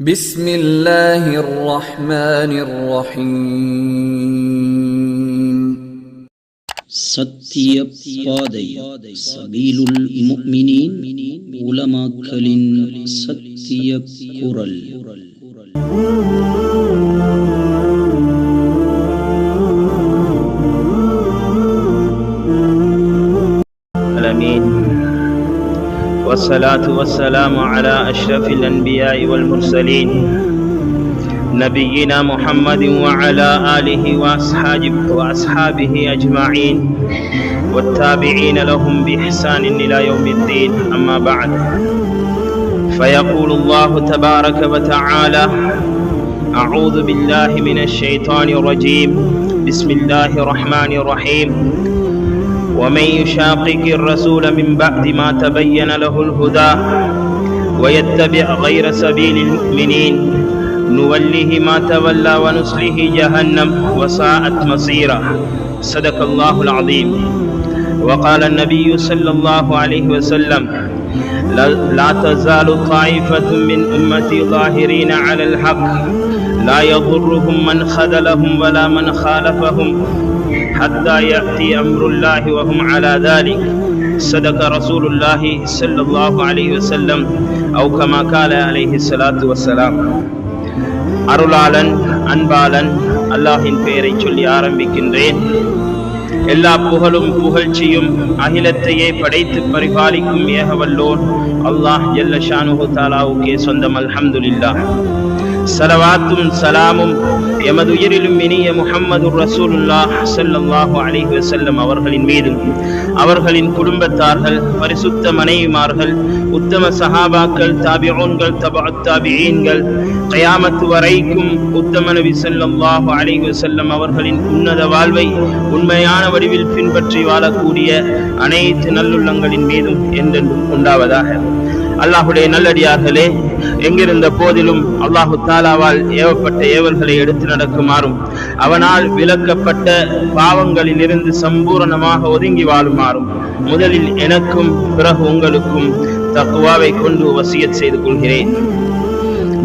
بسم الله الرحمن الرحيم ستي بادي سبيل المؤمنين علماء كلن ستي كرل العالمين والصلاة والسلام على أشرف الأنبياء والمرسلين. نبينا محمد وعلى آله وأصحابه, أجمعين. والتابعين لهم بإحسان إلى يوم الدين. أما بعد فيقول الله تبارك وتعالى أعوذ بالله من الشيطان الرجيم. بسم الله الرحمن الرحيم. ومن يشاقق الرسول من بعد ما تبين له الهدى ويتبع غير سبيل المؤمنين نوله ما تولى ونصله جهنم وساءت مصيرا صدق الله العظيم. وقال النبي صلى الله عليه وسلم لا تزال طائفة من أمتي ظاهرين على الحق لا يضرهم من خذلهم ولا من خالفهم حتى يأتي أمر الله وهم على ذلك صدق رسول الله صلى الله عليه وسلم أو كما قال عليه الصلاة والسلام அருளாளன் அன்பாளன் அல்லாஹின் பெயரை சொல்லி ஆரம்பிக்கின்றேன் எல்லா புகழும் புகழ்ச்சியும் அகிலத்தையே படைத்து பரிபாலிக்கும் ஏகவல்லோன் அல்லாஹ் ஜல்ல ஷானுஹு தாலாவுக்கே சொந்தம் அல்ஹம்துலில்லாஹ் சலவாத்தும் சலாமும் எமது உயிரிலும் இனிய முஹம்மது ரசூலுல்லாஹ் ஸல்லல்லாஹு அலைஹி வஸல்லம் அவர்களின் மீதும் அவர்களின் குடும்பத்தார்கள் பரிசுத்த மனைவிமார்கள் உத்தம சஹாபாக்கள் தாபியோன்கள் தபா தாபியீன்கள் கயாமத்து வரைக்கும் உத்தம நபி ஸல்லல்லாஹு அலைஹி வஸல்லம் அவர்களின் உன்னத வாழ்வை உண்மையான வடிவில் பின்பற்றி வாழக்கூடிய அனைத்து நல்லுள்ளங்களின் மீதும் என்றென்றும் உண்டாவதாக. அல்லாஹுடைய நல்லடியார்களே எங்கிருந்த போதிலும் அல்லாஹு தாலாவால் ஏவப்பட்ட ஏவல்களை எடுத்து நடக்குமாறும் அவனால் விலக்கப்பட்ட பாவங்களில் இருந்து சம்பூரணமாக ஒதுங்கி வாழுமாறும் முதலில் எனக்கும் பிறகு உங்களுக்கும் தக்குவாவை கொண்டு வசியத் செய்து கொள்கிறேன்.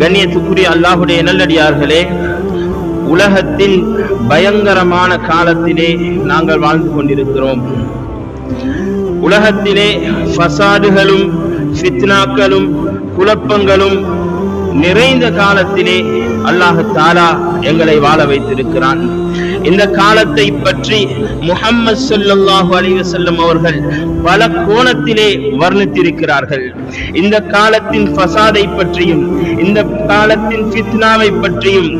கண்ணியத்துக்குரிய அல்லாஹுடைய நல்லடியார்களே உலகத்தில் பயங்கரமான காலத்திலே நாங்கள் வாழ்ந்து கொண்டிருக்கிறோம். உலகத்திலே ஃபசாடுகளும் ஃபித்னாக்களும் குழப்பங்களும் நிறைந்த காலத்திலே அல்லாஹு தாலா எங்களை வாழ வைத்திருக்கிறான். இந்த காலத்தை பற்றி முகம்மது சொல்லாஹு அலிவசல்லம் அவர்கள் பல கோணத்திலே வர்ணித்திருக்கிறார்கள். இந்த காலத்தின் ஃபசாதை பற்றியும் இந்த காலத்தின் ஃபித்னாவை பற்றியும்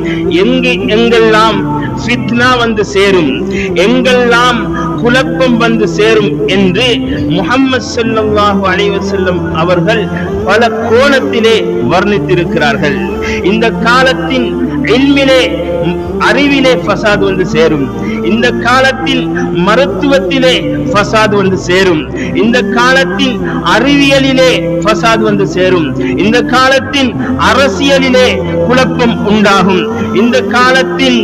எங்கு எங்கெல்லாம் ஃபித்னா வந்து சேரும் எங்கெல்லாம் குழப்பம் வந்து சேரும் என்று முஹம்மது ஸல்லல்லாஹு அலைவசல்லம் அவர்கள் பல கோணத்திலே வர்ணித்திருக்கிறார்கள். இந்த காலத்தின் இல்மிலே அறிவிலே ஃபசாத் வந்து சேரும். இந்த காலத்தில் மருத்துவத்திலே ஃபசாத் வந்து சேரும். இந்த காலத்தில் அறிவியலிலே ஃபசாத் வந்து சேரும். இந்த காலத்தின் அரசியலிலே குழப்பம் உண்டாகும். இந்த காலத்தின்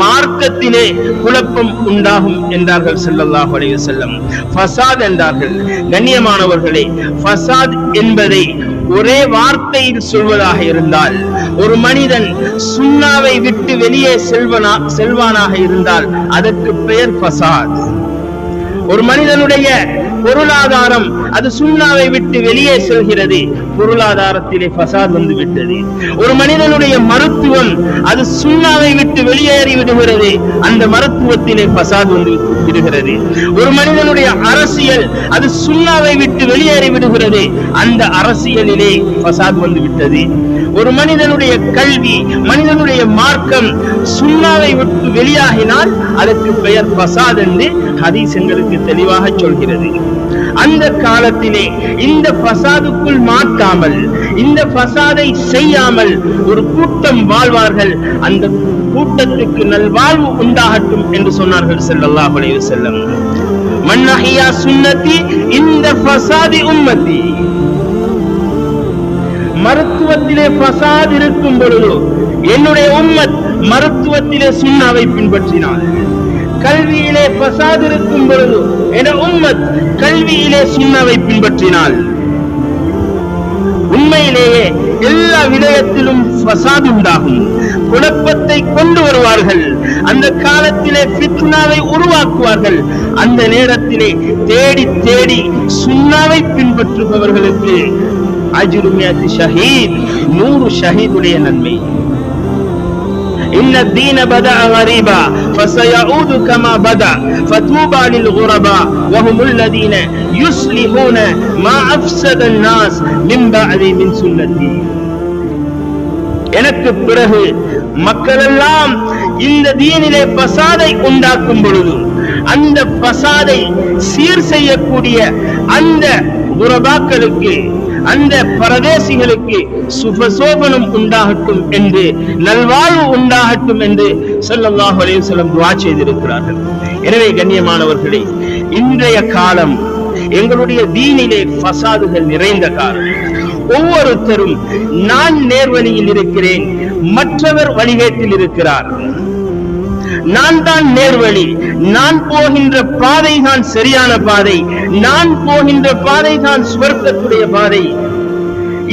மார்க்கத்திலே குழப்பம் உண்டாகும் என்றார்கள் ஸல்லல்லாஹு அலைய செல்லம் ஃபசாத் என்றார்கள். கண்ணியமானவர்களே ஃபசாத் என்பதை ஒரே வார்த்தையில் சொல்வதாக இருந்தால் ஒரு மனிதன் சுண்ணாவை விட்டு வெளியே செல்வனா செல்வானாக இருந்தால் அதற்கு பெயர் ஃபசாத். ஒரு மனிதனுடைய பொருளாதாரம் அது சுண்ணாவை விட்டு வெளியே செல்கிறது. பொருளாதாரத்திலே பசாத் வந்து விட்டது. ஒரு மனிதனுடைய மருத்துவம் அது சுண்ணாவை விட்டு வெளியேறி விடுகிறது. அந்த மருத்துவத்திலே பசாத் வந்து விடுகிறது. ஒரு மனிதனுடைய அரசியல் அது சுண்ணாவை விட்டு வெளியேறி விடுகிறது. அந்த அரசியலிலே பசாத் வந்து விட்டது. ஒரு மனிதனுடைய கல்வி மனிதனுடைய மார்க்கம் சுண்ணாவை விட்டு வெளியாகினால் அதற்கு பெயர் பசாத் என்று ஹதீஸ் எங்களுக்கு தெளிவாக சொல்கிறது. அந்த காலத்திலே இந்த பசாதுக்குள் மாட்டாமல் இந்த பசாதை செய்யாமல் ஒரு கூட்டம் வாழ்வார்கள். அந்த கூட்டத்துக்கு நல்வாழ்வு உண்டாகட்டும் என்று சொன்னார்கள் செல்லல்லா அலைஹி செல்லம் மன்னஹியா சுன்னதி இந்த பசாதி உம்மதி மருத்துவத்திலே ஃபசாத் இருக்கும் பொழுது என்னுடைய உம்மத் மருத்துவத்திலே சுண்ணாவை பின்பற்றினார்கள் கல்வியிலே பசாது இருக்கும் பொழுது என உம்மத் கல்வியிலே சுண்ணவை பின்பற்றினால் உண்மையிலேயே எல்லா விடயத்திலும் பசாது உண்டாகும். குழப்பத்தை கொண்டு வருவார்கள். அந்த காலத்திலே பித்னாவை உருவாக்குவார்கள். அந்த நேரத்திலே தேடி தேடி சுண்ணாவை பின்பற்றுபவர்களுக்கு அஜுருமியாத்து ஷஹீத் நூறு ஷஹீதுடைய நன்மை. இன்ன தீன பதா فسيعود كما بدأ فتوبى للغرباء وهم الذين يصلحون ما أفسد الناس من بعد من سنتي எனக்கு பிறகு மக்களெல்லாம் இந்த தீனிலே பசாதை உண்டாக்கும் பொழுது அந்த பசாதை சீர் செய்யக்கூடிய அந்த குரபாக்களுக்கு அந்த பரதேசிகளுக்கு சுபசோபனம் உண்டாகட்டும் என்று நல்வாழ்வு உண்டாகட்டும் என்று சொல்லல்லாஹு அலைஹி வஸல்லம் செய்திருக்கிறார்கள். எனவே கண்ணியமானவர்களே இன்றைய காலம் எங்களுடைய தீனிலே பசாதுகள் நிறைந்த காலம். ஒவ்வொருத்தரும் நான் நேர்வழியில் இருக்கிறேன் மற்றவர் வழிகேட்டில் இருக்கிறார். நான் தான் நேர்வழி. நான் போகின்ற பாதை தான் சரியான பாதை. நான் போகின்ற பாதை தான் சுவர்க்கத்துடைய பாதை.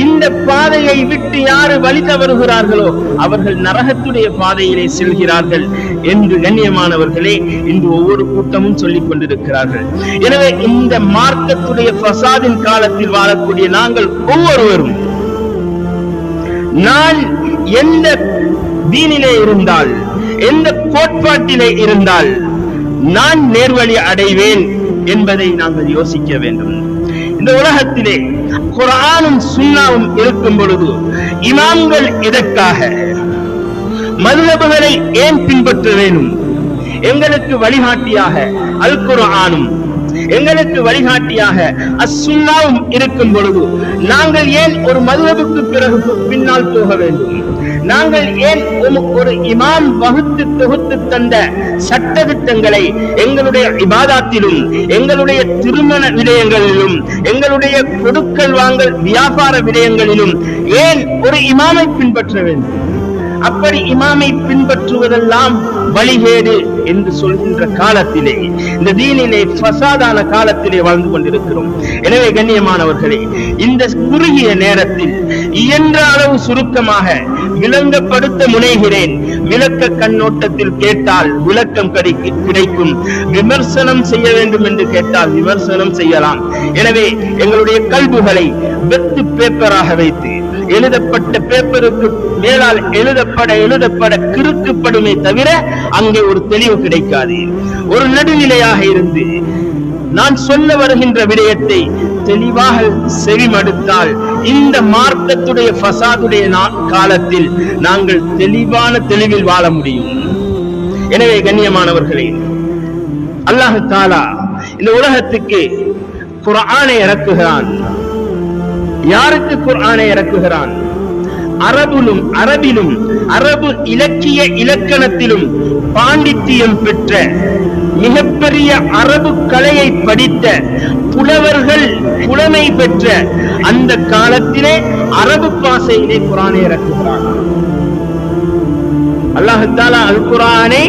இந்த பாதையை விட்டு யாரு வழி தவறுகிறார்களோ அவர்கள் நரகத்துடைய பாதையிலே செல்கிறார்கள் என்று கண்ணியமானவர்களே இன்று ஒவ்வொரு கூட்டமும் சொல்லிக் கொண்டிருக்கிறார்கள். எனவே இந்த மார்க்கத்துடைய பிரசாதின் காலத்தில் வாழக்கூடிய நாங்கள் ஒவ்வொருவரும் நான் எந்த தீனிலே இருந்தால் எந்த கோட்பாட்டிலே இருந்தால் நான் நேர்வழி அடைவேன் என்பதை நாங்கள் யோசிக்க வேண்டும். இந்த உலகத்திலே குரானும் சுண்ணாவும் இருக்கும் பொழுது இமாம்கள் எதற்காக? மதுரபுகளை ஏன் பின்பற்ற வேண்டும்? எங்களுக்கு வழிகாட்டியாக அல் குரானும் எங்களுக்கு வழிகாட்டியாக அசுல்லாவும் இருக்கும் பொழுது நாங்கள் ஏன் ஒரு மதுரபுக்கு பிறகு பின்னால் போக வேண்டும்? நாங்கள் ஏன் ஒரு- ஒரு இமாம் வகுத்து தொகுத்து தந்த சட்ட திட்டங்களை எங்களுடைய இபாதாத்திலும் எங்களுடைய திருமண விடயங்களிலும் எங்களுடைய கொடுக்கல் வாங்கல் வியாபார விடயங்களிலும் ஏன் ஒரு இமாமை பின்பற்ற வேண்டும்? அப்படி இமாமை பின்பற்றுவதெல்லாம் வழிகேடு என்று சொல்கின்ற காலத்திலே இந்த தீனிலே பசாதான காலத்திலே வாழ்ந்து கொண்டிருக்கிறோம். எனவே கண்ணியமானவர்களே இந்த குறுகிய நேரத்தில் இயன்ற அளவு சுருக்கமாக விளங்கப்படுத்த முனைகிறேன். விளக்க கண்ணோட்டத்தில் கேட்டால் விளக்கம் கிடைக்கும். விமர்சனம் செய்ய வேண்டும் என்று கேட்டால் விமர்சனம் செய்யலாம். எனவே எங்களுடைய கல்புகளை வெத்து பேப்பராக வைத்து எழுதப்பட்ட பேப்பருக்கு மேலால் எழுதப்பட எழுதப்பட கிறுக்குப்படுமே தவிர அங்கே ஒரு தெளிவு கிடைக்காது. ஒரு நடுநிலையாக இருந்து நான் சொல்ல வருகின்ற விடயத்தை தெளிவாக செவிமடுத்தால் இந்த மார்க்கத்துடைய ஃபசாதுடைய நா- காலத்தில் நாங்கள் தெளிவான தெளிவில் வாழ முடியும். எனவே கண்ணியமானவர்களே அல்லாஹ் தாலா இந்த உலகத்துக்கு குரானை இறக்குகிறான். யாருக்கு குர்ஆனை இறக்குகிறான்? அரபுலும் அரபிலும் அரபு இலக்கிய இலக்கணத்திலும் பாண்டித்தியம் பெற்ற மிகப்பெரிய அரபு கலையை படித்த புலவர்கள் புலமை பெற்ற அந்த காலத்திலே அரபு பாசையிலே குரானை இறக்குகிறான் அல்லாஹத்தாலா அல் குரானை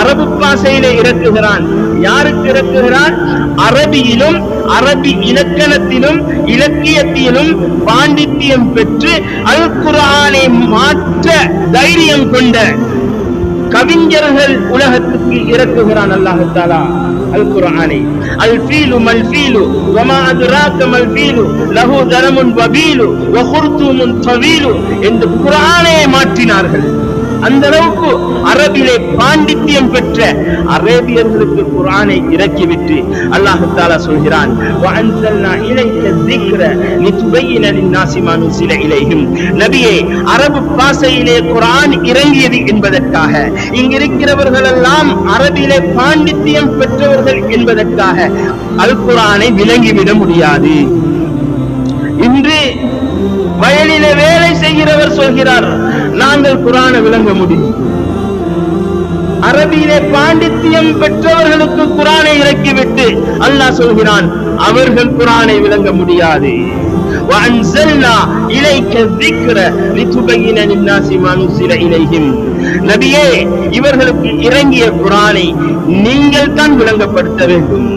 அரபு பாசையில இறக்குகிறான். யாருக்கு இறக்குகிறான்? அரபியிலும் அரபி இலக்கணத்திலும் இலக்கியத்திலும் பாண்டித்தியம் பெற்று அல் குரானை மாற்ற தைரியம் கொண்ட கவிஞர்கள் உலகத்துக்கு இறக்குகிறான் அல்லாஹத்தாலா அல் குர்ஆனை அல் ஃபீலு மல் ஃபீலு வமா அத்ராக மல் ஃபீலு லஹு தரமுன் வபீலு என்று குர்ஆனை மாற்றினார்கள். அந்த அளவுக்கு அரபிலே பாண்டித்தியம் பெற்ற அரேபியர்களுக்கு குரானை இறக்கிவிட்டு அல்லாஹு தாலா சொல்கிறான் நபியே அரபு பாசையிலே குரான் இறங்கியது என்பதற்காக இங்கிருக்கிறவர்கள் எல்லாம் அரபிலே பாண்டித்தியம் பெற்றவர்கள் என்பதற்காக அல் குரானை விளங்கிவிட முடியாது. இன்று வயலிலே வேலை செய்கிறவர் சொல்கிறார் நாங்கள் குரானை விளங்க முடியும் அரபியிலே பாண்டித்தியம் பெற்றவர்களுக்கு குரானை இறக்கிவிட்டு அல்லாஹ் சொல்கிறான் அவர்கள் குரானை விளங்க முடியாது وأنزلنا إليك الذكر لتبين للناس ما نزل إليهم நபியே இவர்களுக்கு இறங்கிய குரானை நீங்கள் தான் விளங்கப்படுத்த வேண்டும்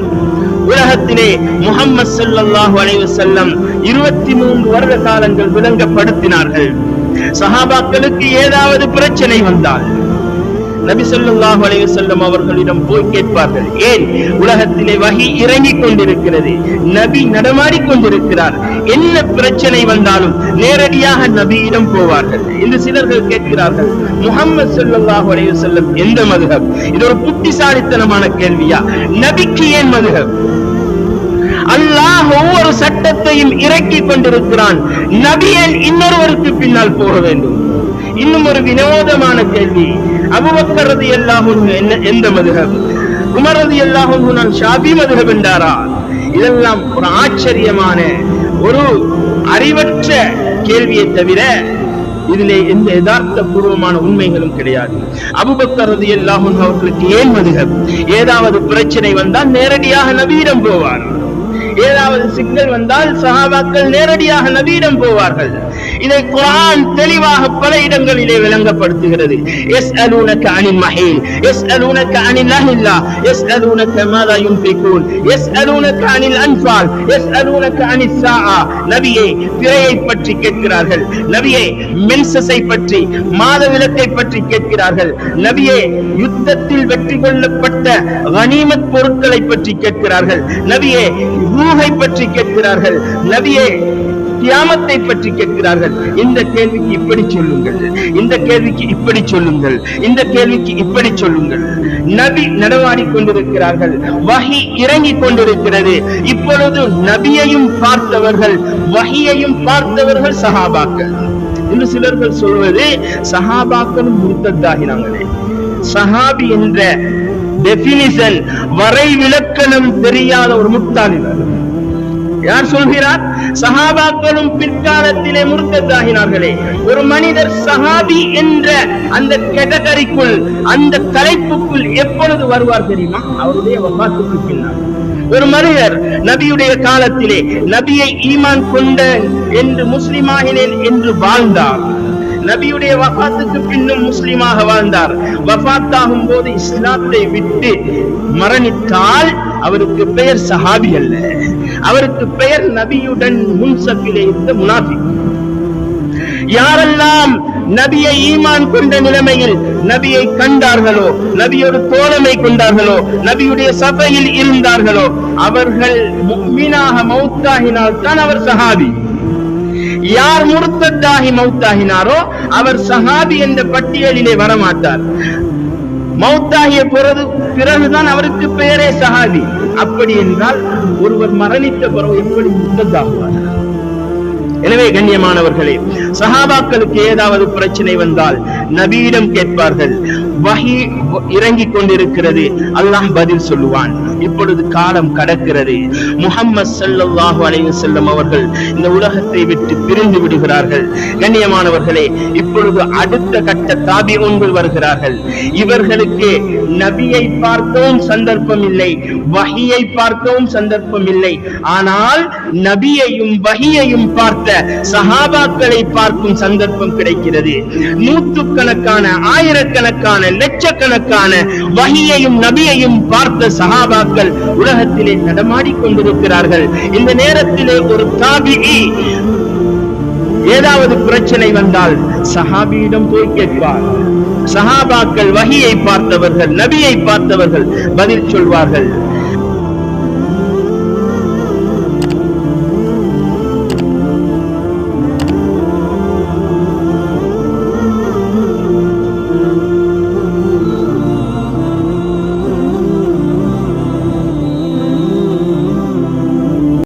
உலகத்திலே முகம்மது ஸல்லல்லாஹு அலைஹி வஸல்லம் இருபத்தி மூன்று வருட காலங்கள் விளங்கப்படுத்தினார்கள் சஹாபாக்களுக்கு ஏதாவது பிரச்சனை வந்தால் நபி ஸல்லல்லாஹு அலைஹி வஸல்லம் அவர்களிடம் போய் கேட்பார்கள். ஏன்? உலகத்திலே வகி இறங்கிக் கொண்டிருக்கிறது. நபி நடமாடி கொண்டிருக்கிறார். என்ன பிரச்சனை வந்தாலும் நேரடியாக நபியிடம் போவார்கள். என்று சிலர்கள் கேட்கிறார்கள். முகம்மது ஸல்லல்லாஹு அலைஹி செல்லும் எந்த மதுகம் இது ஒரு புத்திசாலித்தனமான கேள்வியா? நபிக்கு ஏன் மதுகம் அல்லாஹ் ஒவ்வொரு சட்டத்தையும் இறக்கி கொண்டிருக்கிறான். நபியன் இன்னொருவருக்கு பின்னால் போக வேண்டும். இன்னும் ஒரு வினோதமான கேள்வி. அபுபக்கர் ரலியல்லாஹு என்ன எந்த மதுகம் உமர் ரலியல்லாஹு நான் ஷாபி மதுகம் என்றாரா? இதெல்லாம் ஒரு ஆச்சரியமான ஒரு அறிவற்ற கேள்வியை தவிர இதிலே எந்த யதார்த்த பூர்வமான உண்மைகளும் கிடையாது. அபுபக்கரது ரலியல்லாஹு அவர்களுக்கு ஏன் மதுகம் ஏதாவது பிரச்சனை வந்தால் நேரடியாக நவீனம் போவார். ஏதாவது சிக்னல் வந்தால் சஹாபாக்கள் நேரடியாக நவீனம் போவார்கள். இதை குரான் தெளிவாக பல இடங்களிலே விளங்கப்படுத்துகிறது. எஸ் அலூனக்கு அனில் மஹீல் எஸ் அலூனக்கு அனில் அஹில்லா எஸ் அலூனக்கு மாதா யுன்பிகூன் எஸ் அலூனக்கு அனில் அன்பால் எஸ் அலூனக்கு அனில் சாஆ. நபியே திரையை பற்றி கேட்கிறார்கள். நபியே மென்சஸை பற்றி மாதவிலக்கை பற்றி கேட்கிறார்கள். நபியே யுத்தத்தில் வெற்றி கொள்ளப்பட்ட கனிமத் பொருட்களை பற்றி கேட்கிறார்கள். நபியே ரூஹை பற்றி கேட்கிறார்கள். நபியே தியாமத்தை பற்றி கேட்கிறார்கள். இந்த கேள்விக்கு இப்படி சொல்லுங்கள். இந்த கேள்விக்கு இப்படி சொல்லுங்கள். இந்த கேள்விக்கு இப்படி சொல்லுங்கள். நபி நடவாடி கொண்டிருக்கிறார்கள். வகி இறங்கி கொண்டிருக்கிறது. இப்பொழுது நபியையும் பார்த்தவர்கள் வகியையும் பார்த்தவர்கள் சஹாபாக்கள். என்று சிலர்கள் சொல்வது சஹாபாக்களும் முர்த்தத்தாகினாங்களே. சஹாபி என்ற டெபினிஷன் வரை விளக்கணம் தெரியாத ஒரு முட்டாளினர் யார் சொல்கிறார்? சஹாபாக்களும் பிற்காலத்திலே முருத்தத்தாகினார்களே ஒரு மனிதர் சஹாபி என்ற அந்த கேட்டகரிக்குள் அந்த தலைப்புக்குள் எப்பொழுது வருவார் தெரியுமா? அவருடைய வபாத்துக்கு பின்னால். ஒரு மனிதர் நபியுடைய காலத்திலே நபியை ஈமான் கொண்ட என்று முஸ்லிமாகினேன் என்று வாழ்ந்தார். நபியுடைய வஃபாத்துக்கு பின்னும் முஸ்லிமாக வாழ்ந்தார். வஃபாத்தாகும் போது இஸ்லாத்தை விட்டு மரணித்தால் அவருக்கு பெயர் சஹாபி அல்ல. அவருக்கு பெயர் நபியுடன் முன்சப்பிலே இருந்த முனாஃபி யாரெல்லாம் நபியை ஈமான் கொண்ட நிலைமையில் நபியை கண்டார்களோ நபியோடு தோழமை கொண்டார்களோ நபியுடைய சபையில் இருந்தார்களோ அவர்கள் முக்மீனாக மௌத்தாகினால் தான் அவர் சஹாபி. யார் முருத்தத்தாகி மௌத்தாகினாரோ அவர் சஹாபி என்ற பட்டியலிலே வரமாட்டார். மௌத்தாகிய பிறகு பிறகுதான் அவருக்கு பெயரே சஹாபி. அப்படி என்றால் ஒருவர் மரணித்த பிறகு எப்படி முத்தத்தாகுவார் எனவே கண்ணியமானவர்களே சஹாபாக்களுக்கு ஏதாவது பிரச்சனை வந்தால் நபியிடம் கேட்பார்கள். வகி இறங்கிக் கொண்டிருக்கிறது. அல்லாஹ் பதில் சொல்லுவான். இப்பொழுது காலம் கடக்கிறது. முகம்மது ஸல்லல்லாஹு அலைஹி செல்லும் அவர்கள் இந்த உலகத்தை விட்டு பிரிந்து விடுகிறார்கள். கண்ணியமானவர்களே இப்பொழுது அடுத்த கட்ட தாபி தாபிஊன்கள் வருகிறார்கள். இவர்களுக்கு நபியை பார்க்கவும் சந்தர்ப்பம் இல்லை வகியை பார்க்கவும் சந்தர்ப்பம் இல்லை. ஆனால் நபியையும் வகியையும் பார்த்த சஹாபாக்களை பார்க்கும் சந்தர்ப்பம் கிடைக்கிறது. நூற்றுக்கணக்கான ஆயிரக்கணக்கான லட்சக்கணக்கான வகியையும் நபியையும் பார்த்த சஹாபாக்கள் உலகத்திலே நடமாடிக் கொண்டிருக்கிறார்கள். இந்த நேரத்திலே ஒரு தாபிகி ஏதாவது பிரச்சனை வந்தால் சஹாபியிடம் போய் கேட்பார். சஹாபாக்கள் வகியை பார்த்தவர்கள் நபியை பார்த்தவர்கள் பதில் சொல்வார்கள்.